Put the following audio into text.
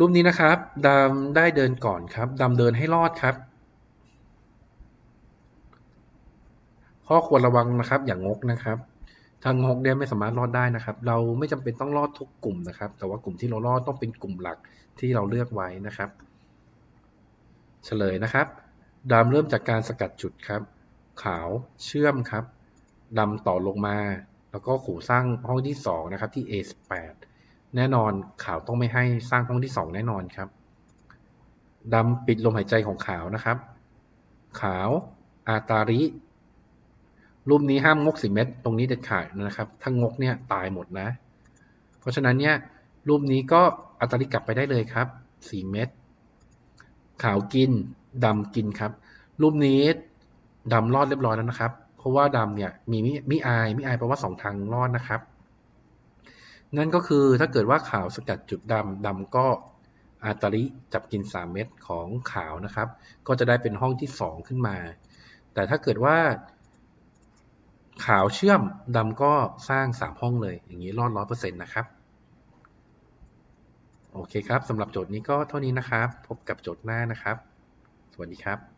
รูปนี้นะครับดำได้เดินก่อนครับดำเดินให้รอดครับ ข้อควรระวังนะครับ อย่างงกนะครับทางงกเนี่ยไม่สามารถรอดได้นะครับ เราไม่จำเป็นต้องรอดทุกกลุ่มนะครับ แต่ว่ากลุ่มที่เรารอดต้องเป็นกลุ่มหลักที่เราเลือกไว้นะครับ เฉลยนะครับดำเริ่มจากการสกัดจุดครับ ขาวเชื่อมครับดำต่อลงมา แล้วก็ขู่สร้างห้องที่สองนะครับที่ A18 แน่นอนขาวต้องไม่ให้สร้างห้องที่สองแน่นอนครับดำปิดลมหายใจของขาวนะครับ ขาวอาตาริ รูปนี้ห้ามงกสิเม็ดตรงนี้เด็ดขาดนะครับ ถ้างกเนี่ยตายหมดนะ เพราะฉะนั้นเนี่ยรูปนี้ก็อาตาริกลับไปได้เลยครับสี่เม็ดขาวกินดำกินครับ รูปนี้ดำรอดเรียบร้อยแล้วนะครับ เพราะว่าดำเนี่ยมีมิมิอายมิอายแปลว่าสองทางรอดนะครับ นั่นก็คือถ้าเกิดว่าขาวสกัดจุดดำดำก็อาตาริจับกิน 3 เม็ดของขาวนะครับ ก็จะได้เป็นห้องที่ 2 ขึ้นมา แต่ถ้าเกิดว่า ขาวเชื่อมดำก็สร้าง 3 ห้องเลย อย่างนี้รอดร้อยเปอร์เซ็นต์นะครับ โอเคครับสำหรับโจทย์นี้ก็เท่านี้นะครับ พบกับโจทย์หน้านะครับ สวัสดีครับ